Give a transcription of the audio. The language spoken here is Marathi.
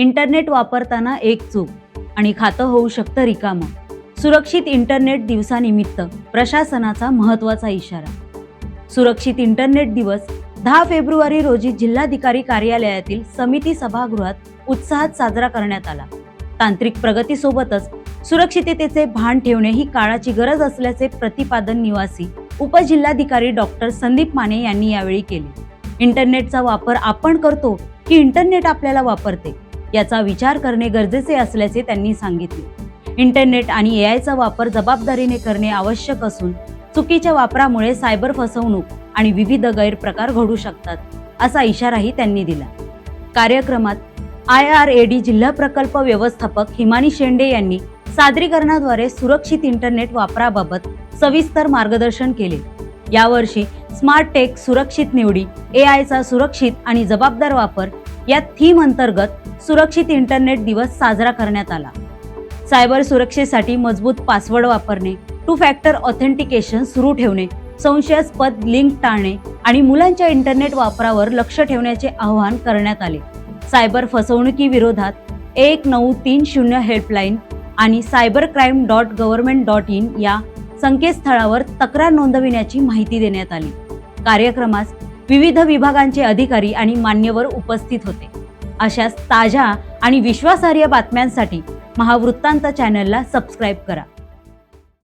इंटरनेट वापरताना एक चूक आणि खातं होऊ शकतं रिकामं. सुरक्षित इंटरनेट दिवसानिमित्त प्रशासनाचा महत्त्वाचा इशारा. सुरक्षित इंटरनेट दिवस दहा फेब्रुवारी रोजी जिल्हाधिकारी कार्यालयातील समिती सभागृहात उत्साहात साजरा करण्यात आला. तांत्रिक प्रगतीसोबतच सुरक्षिततेचे भान ठेवणे ही काळाची गरज असल्याचे प्रतिपादन निवासी उपजिल्हाधिकारी डॉक्टर संदीप माने यांनी यावेळी केले. इंटरनेटचा वापर आपण करतो की इंटरनेट आपल्याला वापरते? याचा विचार करणे गरजेचे असल्याचे त्यांनी सांगितले. इंटरनेट आणि एआयचा वापर जबाबदारीने करणे आवश्यक असून चुकीच्या वापरामुळे सायबर फसवणूक आणि विविध गैरप्रकार घडू शकतात असा इशाराही त्यांनी दिला. कार्यक्रमात आय आर ए डी जिल्हा प्रकल्प व्यवस्थापक हिमानी शेंडे यांनी सादरीकरणाद्वारे सुरक्षित इंटरनेट वापराबाबत सविस्तर मार्गदर्शन केले. यावर्षी स्मार्ट टेक सुरक्षित निवडी ए आयचा सुरक्षित आणि जबाबदार वापर या थीम अंतर्गत सुरक्षित इंटरनेट दिवस साजरा करण्यात आला. सायबर सुरक्षेसाठी मजबूत पासवर्ड वापरणे टू फॅक्टर ऑथेंटिकेशन सुरू ठेवणे संशयास्पद लिंक टाळणे आणि मुलांच्या इंटरनेट वापरावर लक्ष ठेवण्याचे आवाहन करण्यात आले. सायबर फसवणुकीविरोधात एक नऊ तीन शून्य हेल्पलाईन आणि cyber crime dot government dot in या संकेतस्थळावर तक्रार नोंदविण्याची माहिती देण्यात आली. कार्यक्रमास विविध विभागांचे अधिकारी आणि मान्यवर उपस्थित होते. अशाच ताज्या आणि विश्वासार्ह बातम्यांसाठी महावृत्तांत चॅनलला सबस्क्राईब करा.